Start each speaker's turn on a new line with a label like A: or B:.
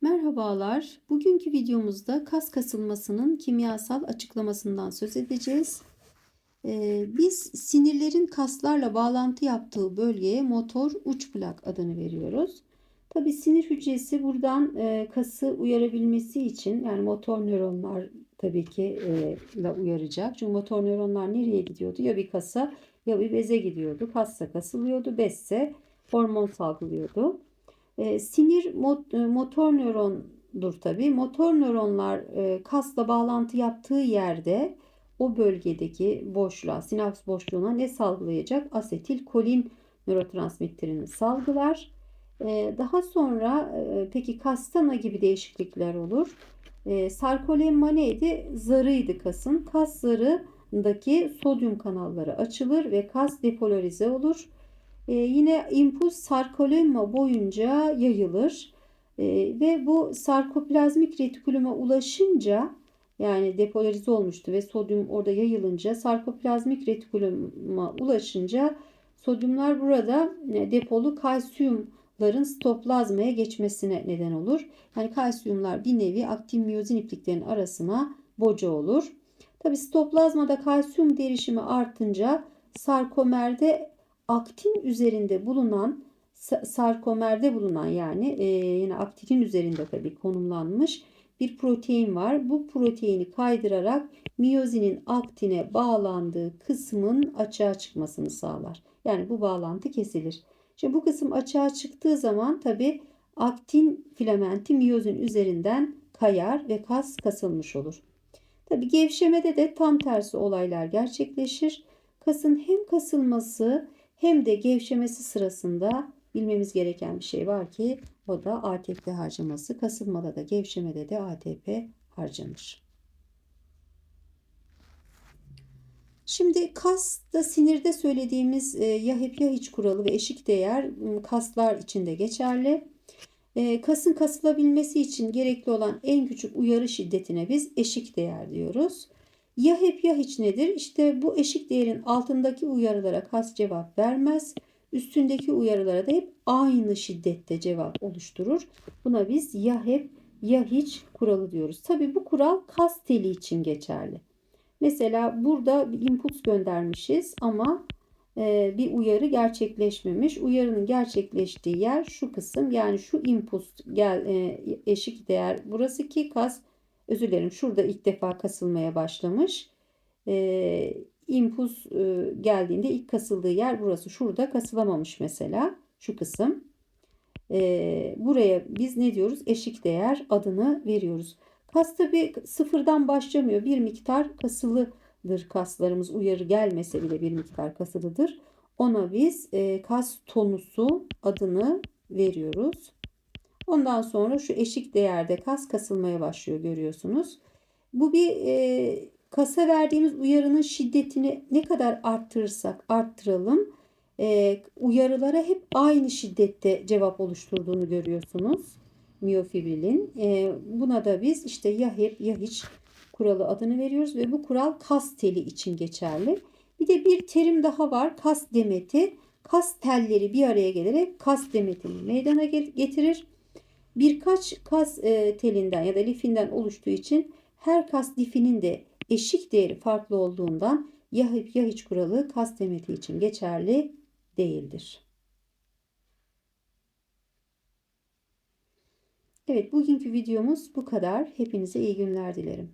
A: Merhabalar. Bugünkü videomuzda kas kasılmasının kimyasal açıklamasından söz edeceğiz. Ee, biz sinirlerin kaslarla bağlantı yaptığı bölgeye motor uç plak adını veriyoruz. Tabi sinir hücresi buradan e, kası uyarabilmesi için yani motor nöronlar tabii ki e, uyaracak. Çünkü motor nöronlar nereye gidiyordu? Ya bir kasa ya bir beze gidiyordu. Kassa kasılıyordu, bezse hormon salgılıyordu. E, sinir mot, e, motor nörondur tabii. Motor nöronlar e, kasla bağlantı yaptığı yerde o bölgedeki boşluğa, sinaps boşluğuna ne salgılayacak? Asetilkolin nörotransmitterini salgılar. E, daha sonra e, peki kasta ne gibi değişiklikler olur? E, sarkolemma neydi? Zarıydı kasın. Kas zarındaki sodyum kanalları açılır ve kas depolarize olur. E, yine impuls sarkolemma boyunca yayılır. E, ve bu sarkoplazmik retikuluma ulaşınca yani depolarize olmuştu ve sodyum orada yayılınca sarkoplazmik retikuluma ulaşınca sodyumlar burada e, depolu kalsiyumların stoplazmaya geçmesine neden olur. Yani kalsiyumlar bir nevi aktin miyozin ipliklerin arasına boca olur. Tabi stoplazmada kalsiyum derişimi artınca sarkomerde aktin üzerinde bulunan sarkomerde bulunan yani e, yine aktinin üzerinde tabii konumlanmış bir protein var. Bu proteini kaydırarak miyozinin aktine bağlandığı kısmın açığa çıkmasını sağlar. Yani bu bağlantı kesilir. Şimdi bu kısım açığa çıktığı zaman tabii aktin filamenti miyozin üzerinden kayar ve kas kasılmış olur. Tabii gevşemede de tam tersi olaylar gerçekleşir. Kasın hem kasılması hem de gevşemesi sırasında bilmemiz gereken bir şey var ki o da ATP harcaması. Kasılmada da gevşemede de ATP harcanır. Şimdi kasta sinirde söylediğimiz e, ya hep ya hiç kuralı ve eşik değer kaslar içinde geçerli. E, kasın kasılabilmesi için gerekli olan en küçük uyarı şiddetine biz eşik değer diyoruz. Ya hep ya hiç nedir? İşte bu eşik değerin altındaki uyarılara kas cevap vermez. Üstündeki uyarılara da hep aynı şiddette cevap oluşturur. Buna biz ya hep ya hiç kuralı diyoruz. Tabi bu kural kas teli için geçerli. Mesela burada bir impuls göndermişiz ama e, bir uyarı gerçekleşmemiş. Uyarının gerçekleştiği yer şu kısım. Yani şu impuls gel e, eşik değer burası ki kas özür dilerim şurada ilk defa kasılmaya başlamış. E, impuls e, geldiğinde ilk kasıldığı yer burası. Şurada kasılamamış mesela şu kısım. E, buraya biz ne diyoruz? Eşik değer adını veriyoruz. Kas tabi sıfırdan başlamıyor. Bir miktar kasılıdır kaslarımız. Uyarı gelmese bile bir miktar kasılıdır. Ona biz e, kas tonusu adını veriyoruz. Ondan sonra şu eşik değerde kas kasılmaya başlıyor görüyorsunuz. Bu bir e, kasa verdiğimiz uyarının şiddetini ne kadar arttırırsak arttıralım e, uyarılara hep aynı şiddette cevap oluşturduğunu görüyorsunuz. Miyofibrilin. E, buna da biz işte ya hep ya hiç kuralı adını veriyoruz ve bu kural kas teli için geçerli. Bir de bir terim daha var. Kas demeti. Kas telleri bir araya gelerek kas demetini meydana getirir birkaç kas e, telinden ya da lifinden oluştuğu için her kas lifinin de eşik değeri farklı olduğundan ya hep ya hiç kuralı kas demeti için geçerli değildir. Evet bugünkü videomuz bu kadar. Hepinize iyi günler dilerim.